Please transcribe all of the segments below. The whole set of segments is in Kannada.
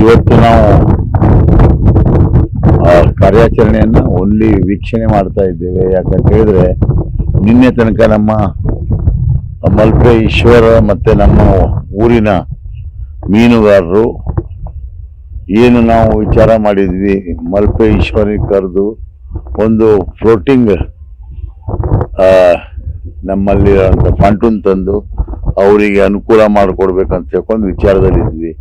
ಇವತ್ತು ನಾವು ಕಾರ್ಯಾಚರಣೆಯನ್ನು ಒಲ್ಲಿ ವೀಕ್ಷಣೆ ಮಾಡ್ತಾ ಇದ್ದೇವೆ. ಯಾಕಂತ ಹೇಳಿದ್ರೆ, ನಿನ್ನೆ ತನಕ ನಮ್ಮ ಮಲ್ಪೆ ಈಶ್ವರ ಮತ್ತೆ ನಮ್ಮ ಊರಿನ ಮೀನುಗಾರರು ಏನು ನಾವು ವಿಚಾರ ಮಾಡಿದ್ವಿ, ಮಲ್ಪೆ ಈಶ್ವರಿಗೆ ಕರೆದು ಒಂದು ಫ್ಲೋಟಿಂಗ್ ನಮ್ಮಲ್ಲಿರೋ ಫಂಟೂನ್ ತಂದು ಅವರಿಗೆ ಅನುಕೂಲ ಮಾಡಿಕೊಡ್ಬೇಕಂತ ತಿಳ್ಕೊಂಡು ವಿಚಾರದಲ್ಲಿದ್ವಿ.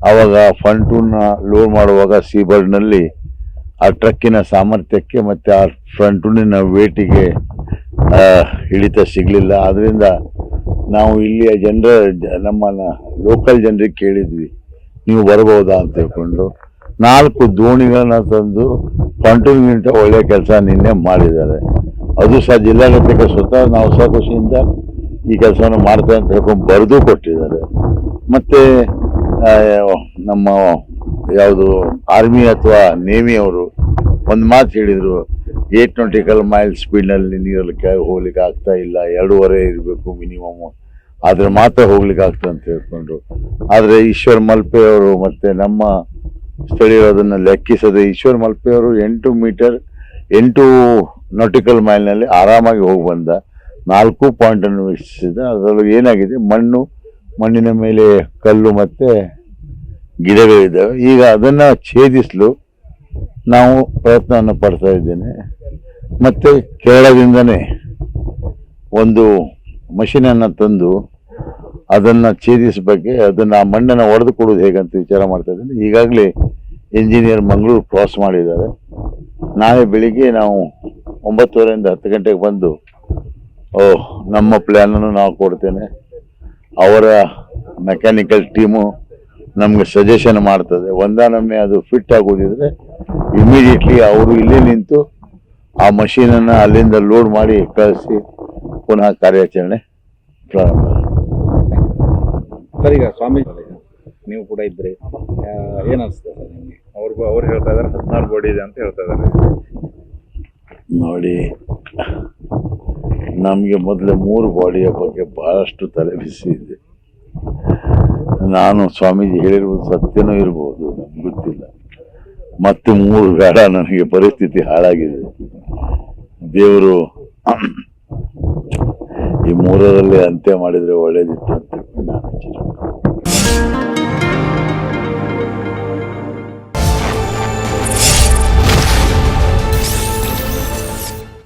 ಆವಾಗ ಫಂಟೂನ್ನ ಲೋಡ್ ಮಾಡುವಾಗ ಸೀಬರ್ಡ್ನಲ್ಲಿ ಆ ಟ್ರಕ್ಕಿನ ಸಾಮರ್ಥ್ಯಕ್ಕೆ ಮತ್ತು ಆ ಫ್ರಂಟೂನಿನ ವೇಟಿಗೆ ಆ, ಹಿಡಿತ ಸಿಗಲಿಲ್ಲ. ಆದ್ದರಿಂದ ನಾವು ಇಲ್ಲಿಯ ಜನರ ನಮ್ಮ ಲೋಕಲ್ ಜನರಿಗೆ ಕೇಳಿದ್ವಿ. ನೀವು ಬರಬಹುದಾ ಅಂತ ಹೇಳ್ಕೊಂಡು ನಾಲ್ಕು ದೋಣಿಗಳನ್ನ ತಂದು ಫಂಟೂನ್ಗಿಂತ ಒಳ್ಳೆಯ ಕೆಲಸ ನಿನ್ನೆ ಮಾಡಿದ್ದಾರೆ. ಅದು ಸಹ ಜಿಲ್ಲಾಡಳಿತಕ್ಕೆ ಸ್ವತಃ ನಾವು ಸಹ ಖುಷಿಯಿಂದ ಈ ಕೆಲಸವನ್ನು ಮಾಡ್ತೇವೆ ಅಂತ ಹೇಳ್ಕೊಂಡು ಬರೆದು ಕೊಟ್ಟಿದ್ದಾರೆ. ಮತ್ತೆ ನಮ್ಮ ಯಾವುದು ಆರ್ಮಿ ಅಥವಾ ನೇವಿ ಅವರು ಒಂದು ಮಾತು ಹೇಳಿದರು, ಏಟ್ ನಾಟಿಕಲ್ ಮೈಲ್ ಸ್ಪೀಡ್ನಲ್ಲಿ ನೀರಲಿಕ್ಕೆ ಹೋಗ್ಲಿಕ್ಕೆ ಆಗ್ತಾ ಇಲ್ಲ, ಎರಡೂವರೆ ಇರಬೇಕು ಮಿನಿಮಮ್. ಆದರೆ ಮಾತ್ರ ಹೋಗ್ಲಿಕ್ಕೆ ಆಗ್ತದೆ ಅಂತ ಹೇಳ್ಕೊಂಡ್ರು. ಆದರೆ ಈಶ್ವರ್ ಮಲ್ಪೆ ಅವರು ಮತ್ತೆ ನಮ್ಮ ಸ್ಥಳೀಯರು ಅದನ್ನ ಲೆಕ್ಕಿಸದೆ ಈಶ್ವರ್ ಮಲ್ಪೆ ಅವರು ಎಂಟು ಮೀಟರ್, ಎಂಟು ನಾಟಿಕಲ್ ಮೈಲ್ನಲ್ಲಿ ಆರಾಮಾಗಿ ಹೋಗಿ ಬಂದ. ನಾಲ್ಕು ಪಾಯಿಂಟ್ ಅನ್ನು ವೀಕ್ಷಿಸಿದ. ಅದರಲ್ಲೂ ಏನಾಗಿದೆ? ಮಣ್ಣು ಮಣ್ಣಿನ ಮೇಲೆ ಕಲ್ಲು ಮತ್ತೆ ಗಿಡಗಳಿದ್ದಾವೆ ಈಗ ಅದನ್ನ ಛೇದಿಸಲು ನಾವು ಪ್ರಯತ್ನವನ್ನು ಪಡ್ತಾ ಇದ್ದೇನೆ. ಮತ್ತೆ ಕೇರಳದಿಂದನೇ ಒಂದು ಮಷೀನನ್ನು ತಂದು ಅದನ್ನ ಛೇದಿಸಬೇಕು, ಅದನ್ನ ಆ ಮಣ್ಣನ್ನು ಒಡೆದು ಕೊಡೋದು ಹೇಗಂತ ವಿಚಾರ ಮಾಡ್ತಾ ಇದ್ದೀನಿ. ಈಗಾಗಲೇ ಇಂಜಿನಿಯರ್ ಮಂಗಳೂರು ಕ್ರಾಸ್ ಮಾಡಿದ್ದಾರೆ. ನಾಳೆ ಬೆಳಿಗ್ಗೆ ನಾವು ಒಂಬತ್ತುವರೆಯಿಂದ ಹತ್ತು ಗಂಟೆಗೆ ಬಂದು ಓ ನಮ್ಮ ಪ್ಲ್ಯಾನನ್ನು ನಾವು ಕೊಡ್ತೇನೆ. ಅವರ ಮೆಕ್ಯಾನಿಕಲ್ ಟೀಮು ನಮಗೆ ಸಜೆಷನ್ ಮಾಡ್ತದೆ. ಒಂದಾನೊಮ್ಮೆ ಅದು ಫಿಟ್ ಆಗೋದಿದ್ರೆ ಇಮಿಡಿಯೇಟ್ಲಿ ಅವರು ಇಲ್ಲಿ ನಿಂತು ಆ ಮಷೀನನ್ನು ಅಲ್ಲಿಂದ ಲೋಡ್ ಮಾಡಿ ಕಳಿಸಿ ಪುನಃ ಕಾರ್ಯಾಚರಣೆ ಪ್ರಾರಂಭ ಸರ್ ಈಗ ಸ್ವಾಮಿ ನೀವು ಕೂಡ ಇದ್ರಿ. ಏನಿಸ್ತದೆ ಸರ್ ನಿಮ್ಗೆ? ಅವ್ರಿಗೂ ಅವ್ರು ಹೇಳ್ತಾ ಇದಾರೆ ಹದಿನಾರು ಬೋಡಿ ಇದೆ ಅಂತ ಹೇಳ್ತಾ ಇದ್ದಾರೆ ನೋಡಿ ನಮಗೆ ಮೊದಲೇ ಮೂರು ಬಾಡಿಯ ಬಗ್ಗೆ ಬಹಳಷ್ಟು ತಲೆ ಬಿಸಿ ಇದೆ ನಾನು ಸ್ವಾಮೀಜಿ ಹೇಳಿರ್ಬೋದು ಸತ್ಯನೂ ಇರಬಹುದು ನನಗೆ ಗೊತ್ತಿಲ್ಲ. ಮತ್ತೆ ಮೂರು ಬೇಡ ನನಗೆ ಪರಿಸ್ಥಿತಿ ಹಾಳಾಗಿದೆ. ದೇವರು ಈ ಮೂರರಲ್ಲಿ ಅಂತ್ಯ ಮಾಡಿದ್ರೆ ಒಳ್ಳೇದಿತ್ತು ಅಂತ